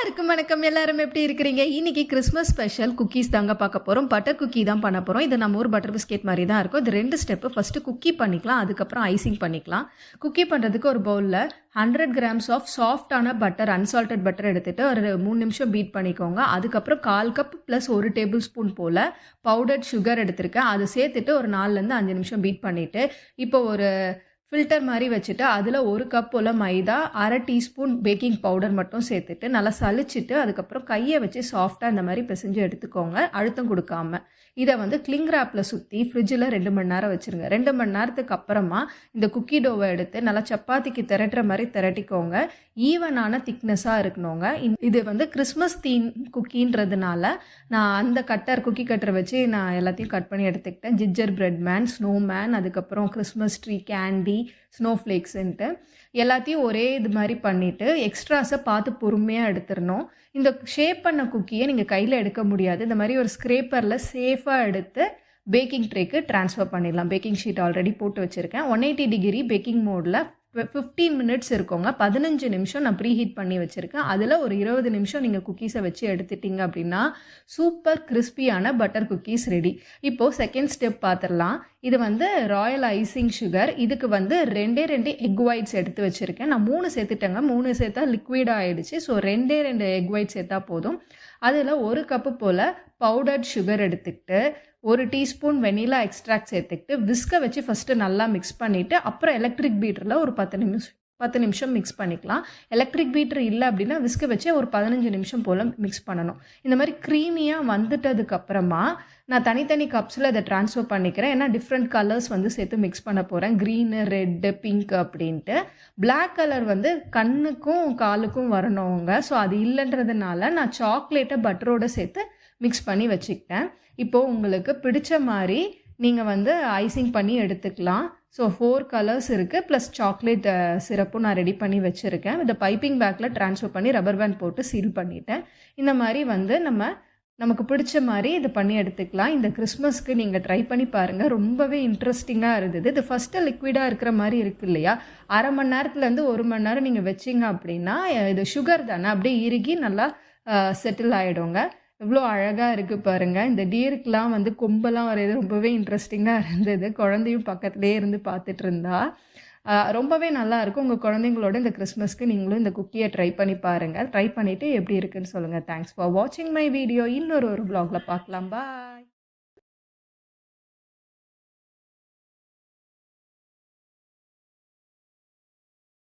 எல்லாருக்கும் வணக்கம். எல்லாரும் எப்படி இருக்கிறீங்க? இன்னைக்கு கிறிஸ்மஸ் ஸ்பெஷல் குக்கீஸ் தாங்க பார்க்க போகிறோம் பட்டர் குக்கி தான் பண்ண போகிறோம் இது நம்ம ஒரு பட்டர் பிஸ்கெட் மாதிரி தான் இருக்கும். இது ரெண்டு ஸ்டெப்பு ஃபஸ்ட்டு குக்கி பண்ணிக்கலாம். அதுக்கப்புறம் ஐசிங் பண்ணிக்கலாம். குக்கி பண்ணுறதுக்கு ஒரு பவுலில் ஹண்ட்ரட் கிராம்ஸ் ஆஃப் சாஃப்டான பட்டர் அன்சால்டட் பட்டர் எடுத்துகிட்டு ஒரு மூணு நிமிஷம் பீட் பண்ணிக்கோங்க. அதுக்கப்புறம் கால் கப் ப்ளஸ் ஒரு டேபிள் ஸ்பூன் போல் பவுடர்ட் சுகர் எடுத்திருக்கேன். அதை சேர்த்துட்டு ஒரு நாலுலேருந்து அஞ்சு நிமிஷம் பீட் பண்ணிவிட்டு இப்போ ஒரு ஃபில்டர் மாதிரி வச்சுட்டு அதில் ஒரு கப் போல் மைதா அரை டீஸ்பூன் பேக்கிங் பவுடர் மட்டும் சேர்த்துட்டு நல்லா சலிச்சிட்டு அதுக்கப்புறம் கையை வச்சு சாஃப்டாக இந்த மாதிரி பிசைஞ்சு எடுத்துக்கோங்க. அழுத்தம் கொடுக்காம. இதை வந்து கிளிங் ரேப்பில் சுற்றி ஃப்ரிட்ஜில் ரெண்டு மணி நேரம் வச்சுருங்க. ரெண்டு மணி நேரத்துக்கு அப்புறமா இந்த குக்கி டோவை எடுத்து நல்லா சப்பாத்திக்கு திரட்டுற மாதிரி திரட்டிக்கோங்க. ஈவனான திக்னஸாக இருக்கணுங்க. இது வந்து கிறிஸ்மஸ் தீம் குக்கின்றதுனால நான் அந்த கட்டர் குக்கி கட்டரை வச்சு நான் எல்லாத்தையும் கட் பண்ணி எடுத்துக்கிட்டேன். Gingerbread man snowman அதுக்கப்புறம் கிறிஸ்மஸ் ட்ரீ கேண்டி ஸ்னோ ஃப்ளேக்ஸுன்ட்டு எல்லாத்தையும் ஒரே இது மாதிரி பண்ணிவிட்டு எக்ஸ்ட்ராஸை பார்த்து பொறுமையாக எடுத்துடணும். இந்த ஷேப் பண்ண குக்கியை நீங்கள் கையில் எடுக்க முடியாது. இந்த மாதிரி ஒரு ஸ்க்ரேப்பரில் சேஃபாக எடுத்து பேக்கிங் ட்ரேக்கு ட்ரான்ஸ்ஃபர் பண்ணிடலாம். பேக்கிங் ஷீட் ஆல்ரெடி போட்டு வச்சுருக்கேன். ஒன் எயிட்டி டிகிரி பேக்கிங் மோடில் ஃபிஃப்டீன் மினிட்ஸ் இருக்கோங்க. பதினஞ்சு நிமிஷம் நான் ப்ரீ ஹீட் பண்ணி வச்சுருக்கேன். அதில் ஒரு இருபது நிமிஷம் நீங்கள் குக்கீஸை வச்சு எடுத்துட்டீங்க அப்படின்னா சூப்பர் கிறிஸ்பியான பட்டர் குக்கீஸ் ரெடி இப்போது செகண்ட் ஸ்டெப் பார்த்துடலாம் இது வந்து ராயல் ஐசிங் சுகர் இதுக்கு வந்து ரெண்டே ரெண்டு எக் ஒயிட்ஸ் எடுத்து வச்சுருக்கேன். நான் மூணு சேர்த்துட்டேங்க. மூணு சேர்த்தா லிக்விட் ஆகிடுச்சு ஸோ ரெண்டே ரெண்டு எக் ஒயிட் சேர்த்தா போதும். அதில் ஒரு கப்பு போல் பவுடர்ட் சுகர் எடுத்துக்கிட்டு ஒரு டீஸ்பூன் வெனிலா எக்ஸ்ட்ராக்ட் சேர்த்துக்கிட்டு விஸ்கை வச்சு ஃபஸ்ட்டு நல்லா மிக்ஸ் பண்ணிவிட்டு அப்புறம் எலக்ட்ரிக் பீட்டரில் ஒரு பத்து நிமிஷம் பத்து நிமிஷம் மிக்ஸ் பண்ணிக்கலாம். எலக்ட்ரிக் பீட்டர் இல்லை அப்படின்னா விஸ்கை வச்சே ஒரு பதினஞ்சு நிமிஷம் போல் மிக்ஸ் பண்ணணும். இந்த மாதிரி க்ரீமியாக வந்துட்டதுக்கப்புறமா நான் தனித்தனி கப்ஸில் அதை ட்ரான்ஸ்ஃபர் பண்ணிக்கிறேன். ஏன்னா டிஃப்ரெண்ட் கலர்ஸ் வந்து சேர்த்து மிக்ஸ் பண்ண போகிறேன் க்ரீனு ரெட்டு பிங்க் அப்படின்ட்டு. பிளாக் கலர் வந்து கண்ணுக்கும் காலுக்கும் வரணுங்க. ஸோ அது இல்லைன்றதுனால நான் சாக்லேட்டை பட்டரோட சேர்த்து மிக்ஸ் பண்ணி வச்சுக்கிட்டேன். இப்போது உங்களுக்கு பிடிச்ச மாதிரி நீங்கள் வந்து ஐசிங் பண்ணி எடுத்துக்கலாம். ஸோ ஃபோர் கலர்ஸ் இருக்குது ப்ளஸ் சாக்லேட் சிரப்பும் நான் ரெடி பண்ணி வச்சுருக்கேன். இந்த பைப்பிங் பேக்கில் ட்ரான்ஸ்ஃபர் பண்ணி ரப்பர் பேண்ட் போட்டு சீல் பண்ணிட்டேன். இந்த மாதிரி வந்து நம்ம நமக்கு பிடிச்ச மாதிரி இது பண்ணி எடுத்துக்கலாம். இந்த கிறிஸ்மஸ்க்கு நீங்கள் ட்ரை பண்ணி பாருங்கள் ரொம்பவே இன்ட்ரெஸ்டிங்காக இருந்தது. இது ஃபஸ்ட்டு லிக்விடாக இருக்கிற மாதிரி இருக்கு இல்லையா? அரை மணி நேரத்துலேருந்து ஒரு மணி நேரம் நீங்கள் வச்சிங்க அப்படின்னா இது சுகர் தானே? அப்படியே இறுகி நல்லா uh, செட்டில் ஆகிடுங்க எவ்வளோ அழகாக இருக்குது பாருங்கள் இந்த டியருக்கெலாம் வந்து கொம்பெல்லாம் வரையிறது ரொம்பவே இன்ட்ரெஸ்டிங்காக இருந்தது. குழந்தையும் பக்கத்துலேயே இருந்து பார்த்துட்டு இருந்தா. ரொம்பவே நல்லா இருக்கும். உங்கள் குழந்தைங்களோட இந்த கிறிஸ்மஸ்க்கு நீங்களும் இந்த குக்கியை ட்ரை பண்ணி பாருங்கள் ட்ரை பண்ணிவிட்டு எப்படி இருக்குன்னு சொல்லுங்கள் தேங்க்ஸ் ஃபார் வாட்சிங் மை வீடியோ இன்னொரு ஒரு ப்ளாகில் பார்க்கலாம். பாய்